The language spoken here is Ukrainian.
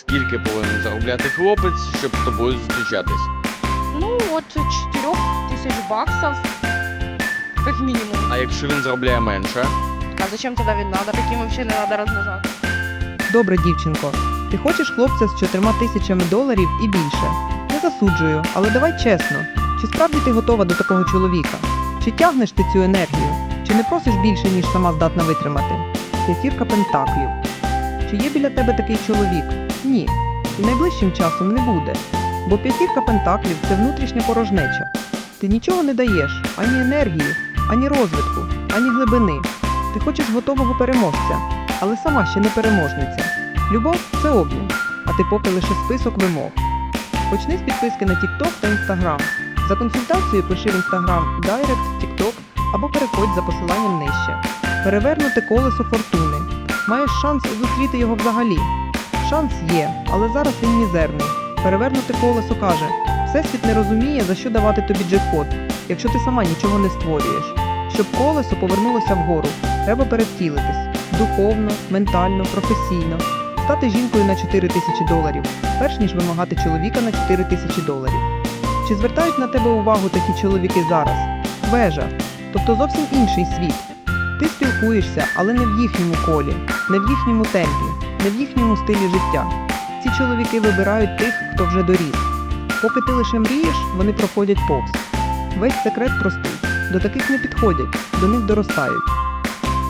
Скільки повинен заробляти хлопець, щоб з тобою зустрічатись? Ну, от 4 тисяч баксов, как минимум. А якщо він заробляє менше? А зачем тогда він надо? Таким вообще не надо розмножати. Добре, дівчинко, ти хочеш хлопця з чотирма тисячами доларів і більше. Не засуджую, але давай чесно. Чи справді ти готова до такого чоловіка? Чи тягнеш ти цю енергію? Чи не просиш більше, ніж сама здатна витримати? П'ятірка пентаклів. Чи є біля тебе такий чоловік? Ні. І найближчим часом не буде. Бо п'ятірка пентаклів це внутрішня порожнеча. Ти нічого не даєш, ані енергії, ані розвитку, ані глибини. Ти хочеш готового переможця, але сама ще не переможниця. Любов це обмін, а ти поки лише список вимог. Почни з підписки на TikTok та Instagram. За консультацією пиши в Instagram Direct, TikTok або переходь за посиланням нижче. Перевернути колесо фортуни. Маєш шанс зустріти його взагалі. Шанс є, але зараз він мізерний. Перевернути колесо каже: Всесвіт не розуміє, за що давати тобі джекпот, якщо ти сама нічого не створюєш. Щоб колесо повернулося вгору, треба перевтілитись духовно, ментально, професійно, стати жінкою на 4 тисячі доларів, перш ніж вимагати чоловіка на 4 тисячі доларів. Чи звертають на тебе увагу такі чоловіки зараз? Вежа, тобто зовсім інший світ. Ти спілкуєшся, але не в їхньому колі, не в їхньому темпі, не в їхньому стилі життя. Ці чоловіки вибирають тих, хто вже доріс. Поки ти лише мрієш, вони проходять повз. Весь секрет простий. До таких не підходять, до них доростають.